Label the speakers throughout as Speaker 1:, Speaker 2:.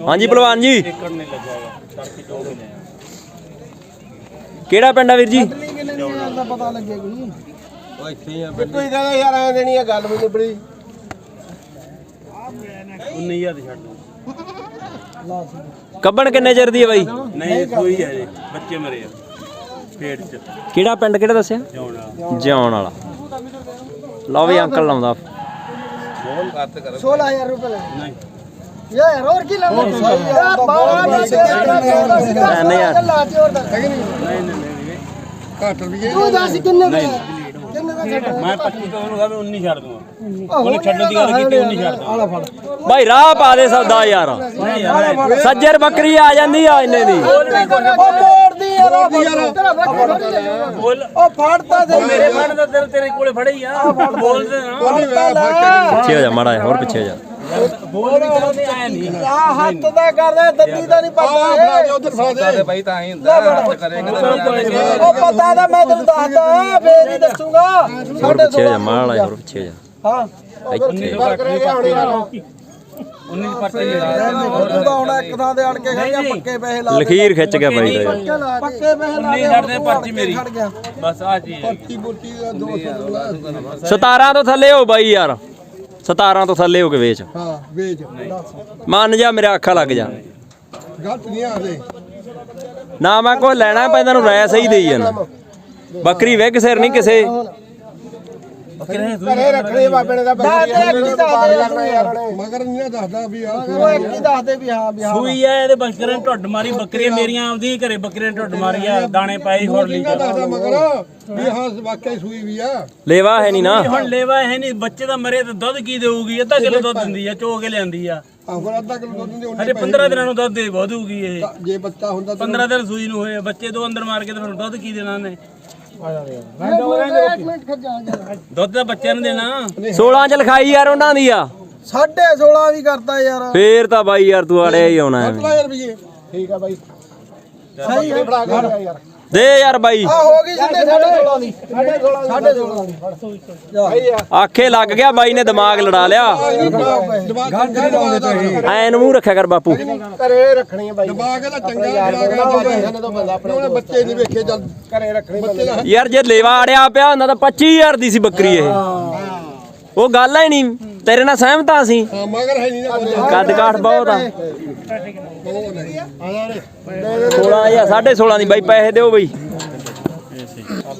Speaker 1: ਹਾਂਜੀ ਪਹਿਲਵਾਨ ਜੀ।
Speaker 2: ਏਕੜ ਨਹੀਂ
Speaker 1: ਕਿਹੜਾ ਪਿੰਡ ਆ ਵੀਰ ਜੀ?
Speaker 3: ਪਤਾ ਲੱਗੇ ਕੋਈ
Speaker 2: ਉਹ ਇੱਥੇ ਹੀ ਆ
Speaker 3: ਕੋਈ ਕਹਿੰਦਾ ਯਾਰ ਐ ਦੇਣੀ ਆ ਗੱਲ ਵੀ ਨਿਬੜੀ।
Speaker 2: 19000 ਦੀ ਛੱਡ ਦੋ।
Speaker 1: ਕੱਬਣ ਕਿੰਨੇ ਚਿਰ ਦੀ ਹੈ ਬਾਈ?
Speaker 2: ਨਹੀਂ ਸੂਈ ਹੈ ਜੀ ਬੱਚੇ ਮਰੇ ਆ ਪੇਟ ਚ।
Speaker 1: ਕਿਹੜਾ ਪਿੰਡ ਕਿਹੜਾ ਦੱਸਿਆ?
Speaker 2: ਜਾਉਣਾ
Speaker 1: ਜਿਉਣ ਵਾਲਾ। ਲਓ ਵੀ ਅੰਕਲ ਲਾਉਂਦਾ।
Speaker 2: ਬਹੁਤ ਘੱਟ ਕਰ
Speaker 3: 16000 ਰੁਪਏ
Speaker 2: ਨਹੀਂ।
Speaker 3: ਯਾਰ ਹੋਰ ਕੀ ਲਾਉਂਦਾ ਯਾਰ ਬਾਹਰ
Speaker 1: ਨਹੀਂ ਯਾਰ।
Speaker 3: ਲਾਤੀ ਹੋਰ ਦੱਸ?
Speaker 2: ਨਹੀਂ ਨਹੀਂ ਨਹੀਂ
Speaker 3: ਘੱਟ ਰੁਪਏ ਤੂੰ ਦੱਸ ਕਿੰਨੇ ਦਾ ਕਿੰਨੇ ਦਾ ਛੱਡ
Speaker 2: ਮੈਂ 25 ਤੋਂ ਉਹਨੂੰ ਕਹਾਂ 19 ਛੱਡ ਦੂੰਗਾ। ਉਹਨੇ ਛੱਡਣ ਦੀ ਗੱਲ ਕੀਤੀ 19 ਛੱਡ ਦੂੰਗਾ।
Speaker 3: ਆਲਾ ਫੜ।
Speaker 1: ਬਾਈ ਰਾਹ ਪਾ ਦੇ ਸੌਦਾ ਯਾਰ। ਸੱਜਰ ਬੱਕਰੀ ਆ ਜਾਂਦੀ ਆ ਇੰਨੇ ਦੀ।
Speaker 3: ਉਹ ਮੋੜਦੀ ਯਾਰ ਉਹ ਫੜਤਾ ਦੇ।
Speaker 2: ਮੇਰੇ ਫੜ ਦਾ ਤੇਰੇ ਤੇਰੇ ਕੋਲੇ ਫੜੇ ਹੀ ਆ। ਬੋਲ ਦੇ ਨਾ।
Speaker 1: ਪਿੱਛੇ ਹੋ ਜਾ ਮਾੜਾ ਹੋਰ ਪਿੱਛੇ ਹੋ ਜਾ।
Speaker 2: ਬੋਲ ਵੀ ਕਰਦੇ ਆਇਆ ਨਹੀਂ
Speaker 3: ਆ ਹੱਥ ਦਾ ਕਰਦੇ ਦੰਦੀ ਦਾ ਨਹੀਂ ਪਤਾ ਉਧਰ ਫੜਾ ਦੇ
Speaker 2: ਬਾਈ ਤਾਂ ਹੀ ਹੁੰਦਾ ਹੱਥ ਕਰੇਗਾ
Speaker 3: ਉਹ ਪਤਾ ਤਾਂ ਮੈਂ ਤੈਨੂੰ ਦੱਸਦਾ ਫੇਰ ਹੀ ਦੱਸੂਗਾ
Speaker 1: ਹੋਰ ਪਿੱਛੇ ਜਾ ਮਾੜਾ ਜਿਹਾ, ਹੋਰ ਪਿੱਛੇ ਜਾ
Speaker 3: ਹਾਂ
Speaker 1: ਇੱਥੇ
Speaker 3: ਕਰ ਕਰੇਗਾ ਹੁਣ ਯਾਰ
Speaker 2: 19 ਪਰਚੇ ਲਾ
Speaker 3: ਆਉਣਾ ਇੱਕ ਥਾਂ ਤੇ ਅੜ ਕੇ ਖੜ ਗਿਆ ਪੱਕੇ ਪੈਸੇ ਲਾ
Speaker 1: ਲਖੀਰ ਖਿੱਚ ਗਿਆ ਬਾਈ ਦਾ
Speaker 3: ਪੱਕੇ ਪੈਸੇ ਲਾ
Speaker 2: ਨਹੀਂ ਛੱਡਦੇ ਪਰਚੀ ਮੇਰੀ ਬਸ ਆ ਜੀ
Speaker 3: ਪੱਤੀ ਬੁੱਟੀ ਦਾ 200
Speaker 1: 17 ਤੋਂ ਥੱਲੇ ਹੋ ਬਾਈ ਯਾਰ। 17 ਤੋਂ ਥੱਲੇ ਹੋ ਕੇ ਵੇਚ।
Speaker 3: ਹਾਂ ਵੇਚ।
Speaker 1: ਮੰਨ ਜਾ ਮੇਰਾ ਅੱਖਾਂ ਲੱਗ ਜਾ।
Speaker 3: ਗਲਤ ਨਹੀਂ ਆਦੇ
Speaker 1: ਨਾ ਮੈਂ ਕੋਈ ਲੈਣਾ ਪੈਂਦਾ ਨੂੰ ਰਾਇ ਸਹੀ ਦੇਈ ਜਾਣਾ। ਬੱਕਰੀ ਵੇਗ ਸਿਰ ਨਹੀਂ ਕਿਸੇ
Speaker 3: ਘਰੇ ਰੱਖਣੇ ਬਾਬੇ ਨੇ ਦਾ ਮਗਰ ਨਹੀਂ ਦੱਸਦਾ ਵੀ ਆ ਉਹ ਇੱਕ ਹੀ ਦੱਸਦੇ ਵੀ ਹਾਂ ਵੀ ਹਾਂ।
Speaker 2: ਸੂਈ ਆ ਇਹਦੇ ਬੱਕਰੇ ਨੇ ਢੁੱਡ ਮਾਰੀ ਬੱਕਰੀਆਂ ਮੇਰੀਆਂ ਆਉਂਦੀਆਂ ਘਰੇ ਬੱਕਰੇ ਨੇ ਢੁੱਡ ਮਾਰੀ ਆ ਦਾਣੇ ਪਾਏ ਹੋਰ ਲਈ
Speaker 3: ਦੱਸਦਾ ਮਗਰ? ਵੀ ਹਾਂ ਵਾਕਿਆ ਸੂਈ ਵੀ ਆ।
Speaker 1: ਲੇਵਾ ਹੈ ਨਹੀਂ ਨਾ।
Speaker 2: ਹੁਣ ਲੇਵਾ ਹੈ ਨਹੀਂ ਬੱਚੇ ਦਾ ਮਰੇ ਤਾਂ ਦੁੱਧ ਕੀ ਦੇਊਗੀ? ਅੱਧਾ ਕਿਲੋ ਦੁੱਧ ਦਿੰਦੀ ਆ ਚੋ ਕੇ ਲਿਆਂਦੀ ਆ।
Speaker 3: ਆ ਫਿਰ ਅੱਧਾ ਕਿਲੋ ਦੁੱਧ ਦੇ
Speaker 2: ਹਜੇ 15 ਦਿਨਾਂ ਨੂੰ ਦੁੱਧ ਦੇ ਵਧੂਗੀ ਇਹ?
Speaker 3: ਜੇ ਬੱਚਾ ਹੁੰਦਾ ਤਾਂ
Speaker 2: 15 ਦਿਨ ਸੂਈ ਨੂੰ ਹੋਏ ਬੱਚੇ ਦੋ ਅੰਦਰ ਮਾਰ ਕੇ ਤੇ ਫਿਰ ਦੁੱਧ ਕੀ ਦੇਣਾ ਨੇ ਦੁੱਧ ਤਾਂ ਬੱਚਿਆਂ ਨੂੰ ਦੇਣਾ।
Speaker 1: 16 ਚ ਲਿਖਾਈ ਯਾਰ ਉਹਨਾਂ ਦੀ ਆ।
Speaker 3: ਸਾਢੇ 16 ਵੀ ਕਰਦਾ ਯਾਰ।
Speaker 1: ਫੇਰ ਤਾਂ ਬਾਈ ਯਾਰ ਤੂੰ ਅੜਿਆ ਹੀ ਆਉਣਾ।
Speaker 3: ਰੁਪਏ ਠੀਕ ਆ ਬਾਈ। ਸਹੀ ਹੈ। ਫੜਾ ਗਿਆ ਯਾਰ।
Speaker 1: ਦੇ ਯਾਰ ਬਾਈ।
Speaker 3: ਆ ਹੋ ਗਈ ਜਿੰਨੇ ਸਾਢੇ 16 ਦੀ ਸਾਢੇ 16 ਦੀ
Speaker 1: ਆਖੇ ਲੱਗ ਗਿਆ ਬਾਈ ਨੇ ਦਿਮਾਗ ਲੜਾ ਲਿਆ। ਐਨ ਮੂੰਹ ਰੱਖਿਆ ਕਰ ਬਾਪੂ।
Speaker 3: ਘਰੇ ਰੱਖਣੀ ਹੈ ਬਾਈ। ਦਿਮਾਗ ਇਹਦਾ ਚੰਗਾ ਦਿਮਾਗ ਬੱਚੇ ਨਹੀਂ ਵੇਖੇ ਜਦ ਘਰੇ ਰੱਖਣੀ
Speaker 1: ਯਾਰ ਜੇ ਲੇਵਾ ਅੜਿਆ ਪਿਆ ਹੁੰਦਾ ਤਾਂ 25000 ਦੀ ਸੀ ਬੱਕਰੀ ਇਹ। ਉਹ ਗੱਲ ਹੀ ਨਹੀਂ। ਤੇਰੇ ਨਾਲ ਸਹਿਮਤ ਆ ਸੀ
Speaker 3: ਹਾਂ ਮਗਰ ਹੈ ਨਹੀਂ ਨਾ ਕੋਈ।
Speaker 1: ਕੱਦ ਕਾਠ ਬਹੁਤ ਆ।
Speaker 3: ਆ ਜਾ ਰੇ
Speaker 1: 16000 16.5 ਦੀ ਬਾਈ ਪੈਸੇ ਦਿਓ ਬਈ।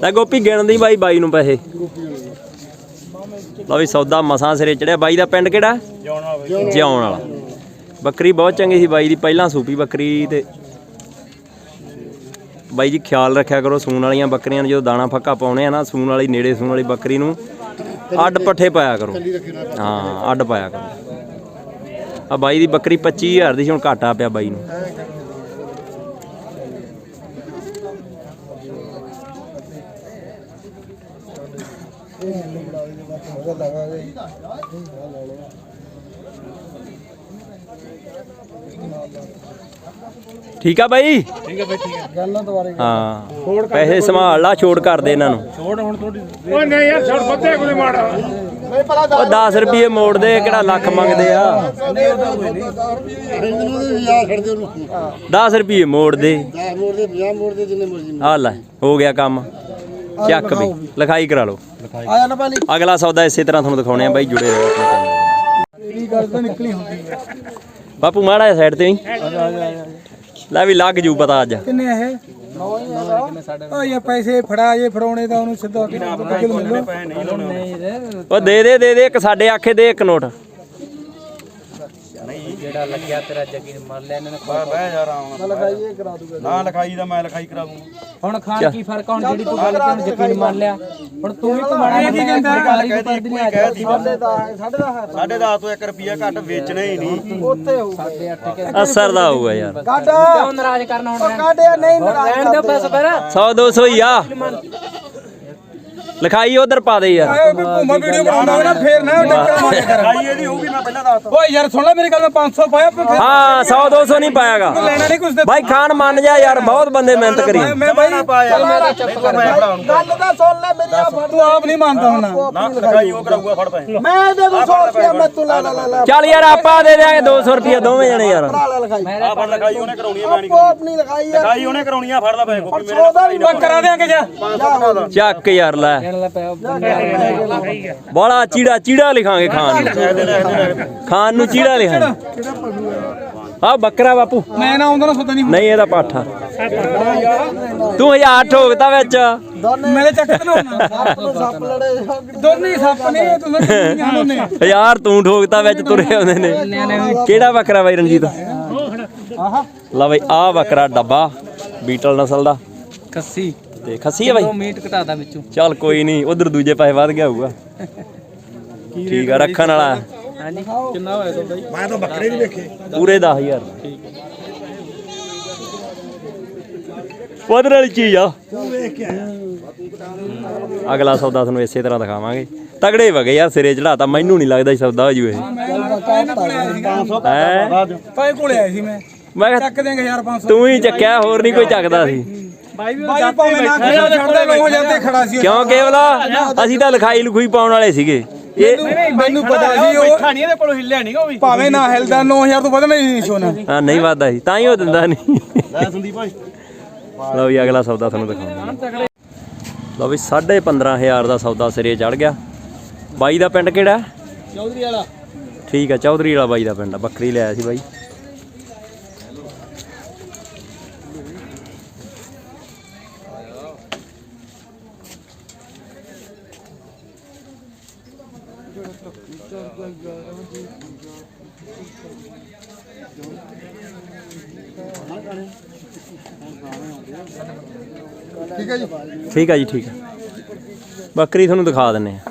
Speaker 1: ਲੈ ਗੋਪੀ ਗਿਣਦੀ ਬਾਈ ਬਾਈ ਨੂੰ ਪੈਸੇ। ਲਓ ਵੀ ਸੌਦਾ ਮਸਾਂ ਸਿਰੇ ਚੜਿਆ। ਬਾਈ ਦਾ ਪਿੰਡ ਕਿਹੜਾ? ਜਿਉਣ ਵਾਲਾ। ਬੱਕਰੀ ਬਹੁਤ ਚੰਗੀ ਸੀ ਬਾਈ ਦੀ ਪਹਿਲਾਂ ਸੂਪੀ ਬੱਕਰੀ ਤੇ। ਬਾਈ ਜੀ ਖਿਆਲ ਰੱਖਿਆ ਕਰੋ ਸੂਣ ਵਾਲੀਆਂ ਬੱਕਰੀਆਂ ਨੂੰ ਜਦੋਂ ਦਾਣਾ ਫੱਕਾ ਪਾਉਣੇ ਆ ਨਾ ਸੂਣ ਵਾਲੀ ਨੇੜੇ ਸੂਣ ਵਾਲੀ ਬੱਕਰੀ ਨੂੰ। ਅੱਡ ਪੱਠੇ ਪਾਇਆ ਕਰੋ। ਹਾਂ ਅੱਡ ਪਾਇਆ ਕਰੋ। ਆ ਬਾਈ ਦੀ ਬੱਕਰੀ 25000 ਦੀ ਸੀ ਹੁਣ ਘਾਟਾ ਪਿਆ ਬਾਈ ਨੂੰ। ਠੀਕ ਆ ਬਾਈ?
Speaker 2: ਠੀਕ ਹੈ ਬਈ ਠੀਕ ਹੈ
Speaker 3: ਗੱਲਾਂ ਦੁਬਾਰੇ
Speaker 1: ਹਾਂ। ਪੈਸੇ ਸੰਭਾਲ ਲਾ ਛੋੜ ਕਰ ਦੇ ਇਹਨਾਂ ਨੂੰ।
Speaker 2: ਛੋੜ ਹੁਣ ਥੋੜੀ
Speaker 3: ਨਹੀਂ ਪਤਾ
Speaker 1: ਉਹ 10 ਰੁਪਏ ਮੋੜ ਦੇ ਕਿਹੜਾ ਲੱਖ ਮੰਗਦੇ ਆ?
Speaker 3: ਇਹਨੂੰ ਵੀ ਯਾਦ ਛੱਡ ਦੇ ਉਹਨੂੰ
Speaker 1: 10 ਰੁਪਏ ਮੋੜ ਦੇ।
Speaker 3: 10 ਮੋੜ ਦੇ 50 ਮੋੜ ਦੇ ਜਿੰਨੇ ਮਰਜ਼ੀ
Speaker 1: ਆ ਲੈ ਹੋ ਗਿਆ ਕੰਮ। ਚੱਕ ਵੀ ਲਿਖਾਈ ਕਰਾ ਲਓ।
Speaker 3: ਆ ਨਾ
Speaker 1: ਅਗਲਾ ਸੌਦਾ ਇਸੇ ਤਰ੍ਹਾਂ ਤੁਹਾਨੂੰ ਦਿਖਾਉਣੇ ਆ ਬਾਈ ਜੁੜੇ ਰਹੋ ਆਪਣੇ ਚੈਨਲ ਨਾਲ।
Speaker 3: ਤੇਰੀ ਗੱਲ ਤਾਂ ਨਿਕਲੀ ਹੁੰਦੀ ਹੈ
Speaker 1: ਬਾਪੂ ਮਾੜਾ ਸਾਈਡ ਤੇ ਹੀ ਲੈ ਵੀ ਲੱਗ ਜੂ ਪਤਾ ਅੱਜ।
Speaker 3: ਕਿੰਨੇ ਇਹ? ਉਹ ਇਹ ਪੈਸੇ ਫੜਾ ਜੇ ਫੜਾਉਣੇ ਤਾਂ ਉਹਨੂੰ ਸਿੱਧਾ ਮਿਲੋ।
Speaker 2: ਲਾਉਣੇ
Speaker 1: ਉਹ ਦੇ ਦੇ ਦੇ ਦੇ ਇੱਕ ਸਾਡੇ ਆਖੇ ਦੇ ਇੱਕ ਨੋਟ।
Speaker 2: ਜਿਹੜਾ ਲੱਗਿਆ ਤੇਰਾ ਜੱਗੀ ਨੇ ਮਾਰ ਲਿਆ ਇਹਨਾਂ ਨੇ ਬਹਿ ਜਾ ਆਰਾਮ
Speaker 3: ਲਗਾਈਏ ਕਰਾ ਦੂਗਾ।
Speaker 2: ਨਾ ਲਿਖਾਈ ਦਾ ਮੈਂ ਲਿਖਾਈ ਕਰਾ ਦੂੰਗਾ।
Speaker 4: ਹੁਣ ਖਾਣ ਕੀ ਫ਼ਰਕ ਹੁਣ ਜਿਹੜੀ ਤੂੰ ਗੱਲ ਕਿਉਂ ਯਕੀਨ ਮੰਨ ਲਿਆ। ਹੁਣ ਤੂੰ ਵੀ ਤਾਂ ਮਾੜਾ ਕੀ ਕਹਿੰਦਾ? ਸਰਕਾਰੀ ਨੂੰ ਕਰ ਦਿੰਦੀ ਅੱਜ
Speaker 3: ਸਾਢੇ ਦਾ ਸਾਢੇ ਦਾ
Speaker 2: ਸਾਢੇ 10 ਤੋਂ 1 ਰੁਪਿਆ ਘੱਟ ਵੇਚਣਾ ਹੀ ਨਹੀਂ।
Speaker 3: ਉੱਥੇ ਹੋਊ
Speaker 1: ਅਸਰ ਦਾ ਹੋਊਗਾ ਯਾਰ।
Speaker 3: ਕੱਢ।
Speaker 4: ਕਿਉਂ ਨਾਰਾਜ਼ ਕਰਨਾ ਹੁਣ
Speaker 3: ਕੱਢਿਆ ਨਹੀਂ ਨਾਰਾਜ਼
Speaker 4: ਰਹਿਣ ਦੇ ਬਸ ਫਿਰ।
Speaker 1: 100 200 ਹੀ ਆ। ਲਿਖਾਈ ਉਧਰ ਪਾ ਦੇ ਯਾਰ।
Speaker 5: ਘੁੰਮਾ ਵੀਡੀਓ ਬਣਾਉਂਦਾ ਨਾ ਫੇਰ ਨਾ ਟੱਕਰ ਮਾਰਿਆ ਕਰ।
Speaker 2: ਭਾਈ ਇਹਦੀ ਹੋਊਗੀ ਮੈਂ ਪਹਿਲਾਂ ਦੱਸ
Speaker 5: ਓਏ ਯਾਰ ਸੁਣ ਲੈ ਮੇਰੀ ਗੱਲ ਮੈਂ 500 ਪਾਇਆ ਫਿਰ
Speaker 1: ਹਾਂ 100 200 ਨਹੀਂ ਪਾਇਆਗਾ।
Speaker 5: ਲੈਣਾ ਨਹੀਂ ਕੁਛ ਦੇ
Speaker 1: ਬਾਈ ਖਾਨ ਮੰਨ ਜਾ ਯਾਰ ਬਹੁਤ ਬੰਦੇ ਮਿਹਨਤ ਕਰੀ।
Speaker 5: ਮੈਂ- ਬਾਈ
Speaker 2: ਚੱਲ ਮੈਂ ਤਾਂ ਚੱਪ ਕਰ
Speaker 3: ਗੱਲ ਤਾਂ ਸੁਣ ਲੈ ਮੇਰੀ ਆ ਫੜ
Speaker 5: ਤੂੰ ਆਪ ਨਹੀਂ ਮੰਨਦਾ ਹੁਣ।
Speaker 2: ਨਾ ਲਗਾਈ ਉਹ ਕਰਾਊਗਾ ਫੜ ਪੈ
Speaker 3: ਮੈਂ ਦੇ ਦੂੰ 100 ਰੁਪਏ ਮੈਂ ਤੂੰ ਲੈ ਲੈ ਲੈ
Speaker 1: ਚੱਲ ਯਾਰ ਆਪਾਂ ਦੇ ਦਿਆਂਗੇ 200 ਰੁਪਏ ਦੋਵੇਂ ਜਣੇ ਯਾਰ।
Speaker 2: ਆ ਫੜ ਲਗਾਈ ਉਹਨੇ ਕਰਾਉਣੀ ਆ ਮੈਂ ਨਹੀਂ
Speaker 3: ਆਪੋ
Speaker 2: ਲਗਾਈ ਉਹਨੇ ਕਰਾਉਣੀ ਆ ਫੜ ਲੈ ਪੈ ਕੋਈ ਮੇਰੇ
Speaker 3: ਵੀ
Speaker 5: ਕਰਾ ਦਿਆਂਗੇ ਜਾ।
Speaker 1: ਚੱਕ ਯਾਰ ਲੈ। ਬੜਾ ਚੀੜਾ ਚੀੜਾ ਲਿਖਾਂਗੇ ਖਾਨ ਨੂੰ। ਖਾਨ ਨੂੰ ਚੀੜਾ ਲਿਖਾਂਗੇ। ਆ? ਬੱਕਰਾ ਬਾਪੂ।
Speaker 5: ਮੈਂ ਨਾ ਆਉਂਦਾ ਨਾ ਸੋਦਾ ਨਹੀਂ
Speaker 1: ਨਹੀਂ ਇਹਦਾ ਪਾਠਾ ਤੂੰ ਹਜ਼ਾਰ ਠੋਕਤਾ ਵਿੱਚ।
Speaker 5: ਮੇਰੇ ਚੱਕ ਤੇ ਨਾ ਹੋਣਾ ਦੋਨੇ ਸੱਪ ਨੇ ਤੁਸੀਂ ਜਾਣੋ ਨੇ
Speaker 1: ਹਜ਼ਾਰ ਤੂੰ ਠੋਕਤਾ ਵਿੱਚ ਤੁਰੇ ਆਉਂਦੇ ਨੇ। ਕਿਹੜਾ ਬੱਕਰਾ ਬਾਈ ਰਣਜੀਤ? ਲਾ ਬਈ ਆ ਬੱਕਰਾ ਡੱਬਾ ਬੀਟਲ ਨਸਲ ਦਾ।
Speaker 4: ਕੱਸੀ।
Speaker 1: ਤੇ ਖੱਸੀ ਹੈ ਬਾਈ?
Speaker 4: ਮੀਟ ਘਟਾਦਾ ਵਿੱਚੋਂ।
Speaker 1: ਚੱਲ ਕੋਈ ਨਹੀਂ ਉਧਰ ਦੂਜੇ ਪਾਸੇ ਵੱਧ ਗਿਆ ਹੋਊਗਾ। ਠੀਕ ਆ ਰੱਖਣ ਵਾਲਾ।
Speaker 4: ਹਾਂਜੀ ਕਿੰਨਾ ਹੋਇਆ ਤੁਹਾਡਾ ਜੀ
Speaker 3: ਮੈਂ ਤਾਂ ਬੱਕਰੇ ਨਹੀਂ ਵੇਖੇ।
Speaker 1: ਪੂਰੇ 10000 ਵਧਣ ਵਾਲੀ ਚੀਜ਼ ਆ। ਅਗਲਾ ਸੌਦਾ ਤੁਹਾਨੂੰ ਇਸੇ ਤਰ੍ਹਾਂ ਦਿਖਾਵਾਂਗੇ। ਤਗੜੇ ਵਗੇ ਯਾਰ ਸਿਰੇ ਚੜਾਤਾ ਮੈਨੂੰ ਨਹੀਂ ਲੱਗਦਾ ਸੀ ਸੌਦਾ ਹੋ ਜੂ ਇਹ। ਹੈ?
Speaker 5: ਕੋਲੇ ਆਇਆ ਸੀ ਮੈਂ।
Speaker 1: ਮੈਂ ਕਿਹਾ
Speaker 5: ਚੱਕ ਦੇਂਗੇ 1500
Speaker 1: ਤੂੰ ਹੀ ਚੱਕਿਆ ਹੋਰ ਨਹੀਂ ਕੋਈ ਚੱਕਦਾ ਸੀ।
Speaker 5: ਬਾਈ ਭਾਵੇਂ ਨਾ ਖੜਾ ਛੱਡਦਾ 9000 ਤੇ ਖੜਾ ਸੀ
Speaker 1: ਕਿਉਂ ਕੇਵਲਾ? ਅਸੀਂ ਤਾਂ ਲਿਖਾਈ ਲੁਖਾਈ ਪਾਉਣ ਵਾਲੇ ਸੀਗੇ। ਇਹ
Speaker 5: ਮੈਨੂੰ ਪਤਾ ਸੀ ਉਹ
Speaker 2: ਖਾਣੀ ਇਹਦੇ ਕੋਲੋਂ ਹਿੱਲਿਆ ਨਹੀਂ ਉਹ ਵੀ।
Speaker 5: ਭਾਵੇਂ ਨਾ ਹਿਲਦਾ 9000 ਤੋਂ ਵਧਣਾ ਹੀ ਨਹੀਂ ਸੋਨਾ।
Speaker 1: ਹਾਂ ਨਹੀਂ ਵਾਦਾ ਸੀ ਤਾਂ ਹੀ ਉਹ ਦਿੰਦਾ ਨਹੀਂ।
Speaker 2: ਲੈ ਸੰਦੀਪ ਭਾਈ।
Speaker 1: ਲਓ ਵੀ ਅਗਲਾ ਸੌਦਾ ਤੁਹਾਨੂੰ ਦਿਖਾਉਂਦੇ। ਲਓ ਵੀ 15500 ਦਾ ਸੌਦਾ ਸਿਰੇ ਚੜ ਗਿਆ। ਬਾਈ ਦਾ ਪਿੰਡ ਕਿਹੜਾ?
Speaker 3: ਚੌਧਰੀ ਵਾਲਾ।
Speaker 1: ਠੀਕ ਆ ਚੌਧਰੀ ਵਾਲਾ ਬਾਈ ਦਾ ਪਿੰਡ ਆ ਬੱਕਰੀ ਲਿਆਇਆ ਸੀ ਬਾਈ।
Speaker 3: ਠੀਕ ਹੈ ਜੀ?
Speaker 1: ਠੀਕ ਆ ਜੀ ਠੀਕ ਆ ਬੱਕਰੀ ਤੁਹਾਨੂੰ ਦਿਖਾ ਦਿੰਨੇ ਆ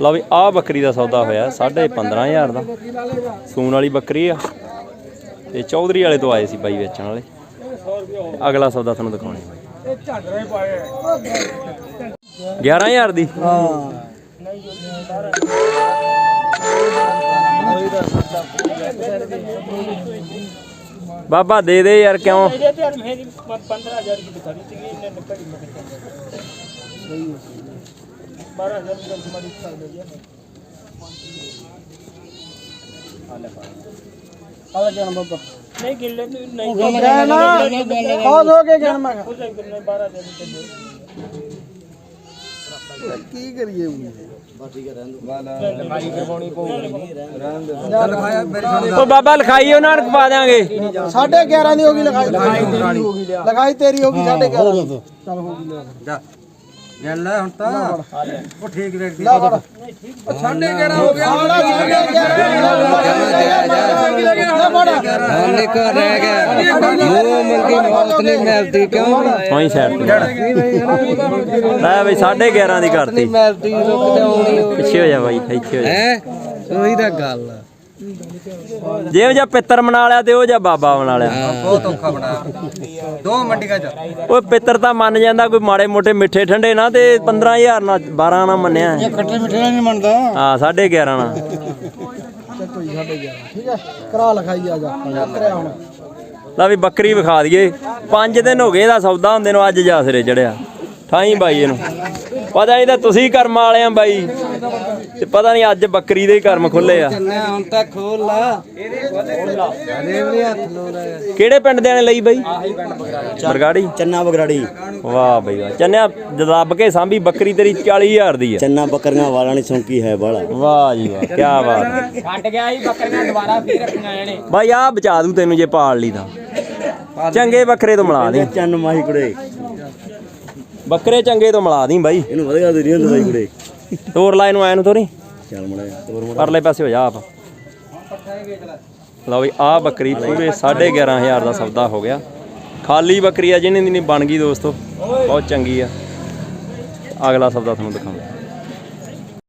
Speaker 1: ਲਓ ਵੀ ਆਹ ਬੱਕਰੀ ਦਾ ਸੌਦਾ ਹੋਇਆ 15500 ਦਾ। ਸੂਣ ਵਾਲੀ ਬੱਕਰੀ ਆ। ਤੇ ਚੌਧਰੀ ਵਾਲੇ ਤੋਂ ਆਏ ਸੀ ਬਾਈ ਵੇਚਣ ਵਾਲੇ। ਅਗਲਾ ਸੌਦਾ ਤੁਹਾਨੂੰ ਦਿਖਾਉਣੇ ਆ 11000 ਦੀ? ਬਾਬਾ ਦੇ ਦੇ ਯਾਰ ਕਿਉਂ?
Speaker 3: ਕਹਿਣਾ ਬਹੁਤ ਹੋ ਕੇ ਕਹਿਣ ਮੈਂ ਕਿਹਾ। ਕੀ ਕਰੀਏ
Speaker 1: ਉਹ ਬਾਬਾ ਲਿਖਾਈ ਉਹਨਾਂ ਨੂੰ ਪਾ ਦਿਆਂਗੇ।
Speaker 3: ਸਾਢੇ 11 ਦੀ ਹੋ ਗਈ ਲਗਾਈ ਤੇਰੀ। ਹੋ ਗਈ ਲਗਾਈ ਤੇਰੀ ਹੋ ਗਈ ਸਾਢੇ 11 ਦੀ ਚੱਲ ਹੋ ਗਈ ਲੈ
Speaker 5: ਗੱਲ ਹੁਣ ਤਾਂ। ਉਹ ਠੀਕ ਵੇਖ
Speaker 3: ਲੈ ਫੜ।
Speaker 5: ਸਾਢੇ 11 ਹੋ ਗਿਆ।
Speaker 3: ਸਾਡਾ ਸਾਢੇ 11 ਲੈ ਫੜ
Speaker 4: ਹਾਲੇ ਕੋ ਰਹਿ ਗਿਆ। ਮੂੰਹ ਮੰਗੀ ਮੌਤ ਨਹੀਂ ਮਿਲਦੀ ਕਿਉਂ?
Speaker 1: ਉਹੀ ਸਾਈਡ ਤੇ। ਲੈ ਬਈ 11.5 ਦੀ ਕਰਤੀ।
Speaker 4: ਮਿਲਦੀ ਰੁਕ ਜਾਉਣੀ
Speaker 1: ਪਿੱਛੇ ਹੋ ਜਾ ਬਾਈ ਇੱਥੇ ਹੋ ਜਾ।
Speaker 4: ਹੈ? ਉਹੀ ਤਾਂ ਗੱਲ ਆ।
Speaker 1: ਜਿਹੋ ਜਿਹਾ ਪਿੱਤਰ ਮਨਾ ਲਿਆ ਤੇ ਉਹ ਜਿਹਾ ਬਾਬਾ ਮਨਾ ਲਿਆ।
Speaker 5: ਬਹੁਤ ਔਖਾ ਬਣਾ। ਦੋ ਮੰਡੀਆਂ ਚ।
Speaker 1: ਓਏ ਪਿੱਤਰ ਤਾਂ ਮੰਨ ਜਾਂਦਾ ਕੋਈ ਮਾੜੇ ਮੋਟੇ ਮਿੱਠੇ ਠੰਡੇ ਨਾ ਤੇ 15000 ਨਾਲ 12 ਨਾਲ ਮੰਨਿਆ।
Speaker 3: ਖੱਟੇ ਮਿੱਠੇ ਨਹੀਂ ਮੰਨਦਾ।
Speaker 1: ਹਾਂ 11.5 ਨਾਲ।
Speaker 3: ਚੱਕੋ ਜੀ ਸਾਢੇ 11 ਠੀਕ ਹੈ? ਕਰਾ ਲਿਖਾਈ ਆ ਜਾ। ਕਰਿਆ ਹੁਣ।
Speaker 1: ਲੈ ਵੀ ਬੱਕਰੀ ਵਿਖਾ ਦਈਏ। 5 ਦਿਨ ਹੋ ਗਏ ਇਹਦਾ ਸੌਦਾ ਹੁੰਦੇ ਨੂੰ ਅੱਜ ਜਾ ਸਿਰੇ ਚੜਿਆ। ਠਾਈ ਬਾਈ ਇਹਨੂੰ। ਪਤਾ ਨਹੀਂ ਤਾਂ ਤੁਸੀਂ ਕਰਮ ਵਾਲੇ ਆ ਬਾਈ। ਤੇ ਪਤਾ ਨਹੀਂ ਅੱਜ ਬੱਕਰੀ ਦੇ ਹੀ ਕਰਮ ਖੁੱਲੇ ਆ।
Speaker 4: ਹੁਣ ਤਾਂ ਖੋਲ ਲਾ।
Speaker 1: ਕਿਹੜੇ ਪਿੰਡ ਦੇ ਨੇ ਲਈ ਬਾਈ? ਬਰਗਾੜੀ
Speaker 6: ਚੰਨਾ ਬਗਰਾੜੀ।
Speaker 1: ਵਾਹ ਬਈ ਵਾਹ। ਚੰਨਿਆ ਦੱਬ ਕੇ ਸਾਂਭੀ ਬੱਕਰੀ ਤੇਰੀ 40000 ਦੀ ਹੈ
Speaker 6: ਚੰਨਾ ਬੱਕਰੀਆਂ ਵਾਲਾ ਨਹੀਂ ਸੌਂਕੀ ਹੈ ਬਾਲਾ
Speaker 1: ਵਾਹ ਜੀ ਵਾਹ ਕੀ ਬਾਤ ਹੈ।
Speaker 4: ਛੱਡ ਗਿਆ ਸੀ ਬੱਕਰੀਆਂ ਦੁਬਾਰਾ ਫੇਰ ਰੱਖੀਆਂ ਇਹਨੇ
Speaker 1: ਬਾਈ ਆ ਬਚਾ ਦੂੰ ਤੈਨੂੰ ਜੇ ਪਾਲ ਲਈ ਤਾਂ। ਚੰਗੇ ਬੱਕਰੇ ਤੋਂ ਮਿਲਾ ਦੇ।
Speaker 6: ਚੰਨ ਮਾਹੀ ਕੁੜੇ।
Speaker 1: ਬੱਕਰੇ ਚੰਗੇ ਤੋਂ ਮਿਲਾ ਦੀ ਬਾਈ।
Speaker 6: ਇਹਨੂੰ ਵਧਗਾ ਦੇ ਨਹੀਂ ਹੁੰਦਾ ਕੁੜੇ।
Speaker 1: ਤੋਰ ਲਾ ਇਹਨੂੰ ਐ ਨੂੰ ਤੋਰੀ?
Speaker 6: ਚੱਲ ਮੜਾ ਤੋਰ ਮੜਾ।
Speaker 1: ਪਰਲੇ ਪਾਸੇ ਹੋ ਜਾ ਆਪ। ਲਓ ਵੀ ਆ ਬੱਕਰੀ ਪੂਰੇ 11500 ਦਾ ਸੌਦਾ ਹੋ ਗਿਆ। ਖਾਲੀ ਬੱਕਰੀ ਆ ਜਿਹਨੇ ਦੀ ਨਹੀਂ ਬਣ ਗਈ ਦੋਸਤੋ। ਬਹੁਤ ਚੰਗੀ ਆ। ਅਗਲਾ ਸੌਦਾ ਤੁਹਾਨੂੰ ਦਿਖਾਉਂਦਾ।